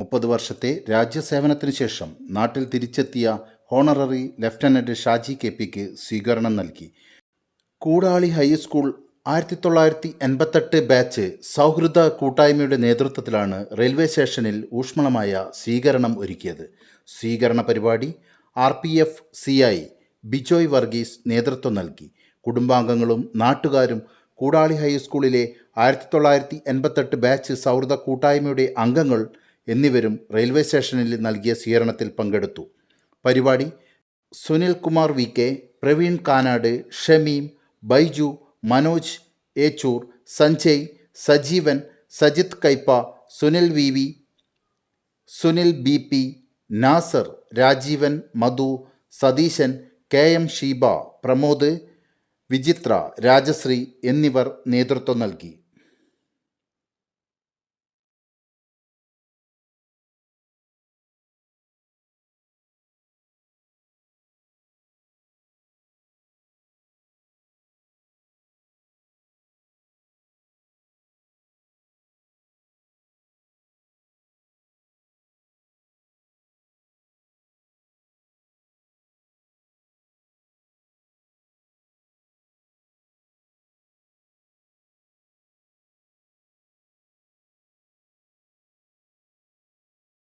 മുപ്പത് വർഷത്തെ രാജ്യസേവനത്തിനു ശേഷം നാട്ടിൽ തിരിച്ചെത്തിയ ഹോണററി ലഫ്റ്റനന്റ് ഷാജി കെ പിക്ക് സ്വീകരണം നൽകി. കൂടാളി ഹൈസ്കൂൾ ആയിരത്തി തൊള്ളായിരത്തി എൺപത്തെട്ട് ബാച്ച് സൗഹൃദ കൂട്ടായ്മയുടെ നേതൃത്വത്തിലാണ് റെയിൽവേ സ്റ്റേഷനിൽ ഊഷ്മളമായ സ്വീകരണം ഒരുക്കിയത്. സ്വീകരണ പരിപാടി R P F C I Bijoy Varghese നേതൃത്വം നൽകി. കുടുംബാംഗങ്ങളും നാട്ടുകാരും കൂടാളി ഹൈസ്കൂളിലെ ആയിരത്തി തൊള്ളായിരത്തി എൺപത്തെട്ട് ബാച്ച് സൗഹൃദ കൂട്ടായ്മയുടെ അംഗങ്ങൾ എന്നിവരും റെയിൽവേ സ്റ്റേഷനിൽ നൽകിയ സ്വീകരണത്തിൽ പങ്കെടുത്തു. പരിപാടി Sunil Kumar V K Praveen Kanad Shameem Baiju Manoj Echur Sanjay Sajeevan Sajith Kaippa Sunil V V Sunil B P Nasar Rajeevan Madhu Satheesan K M Sheeba Pramod വിചിത്ര രാജശ്രീ എന്നിവർ നേതൃത്വം നൽകി.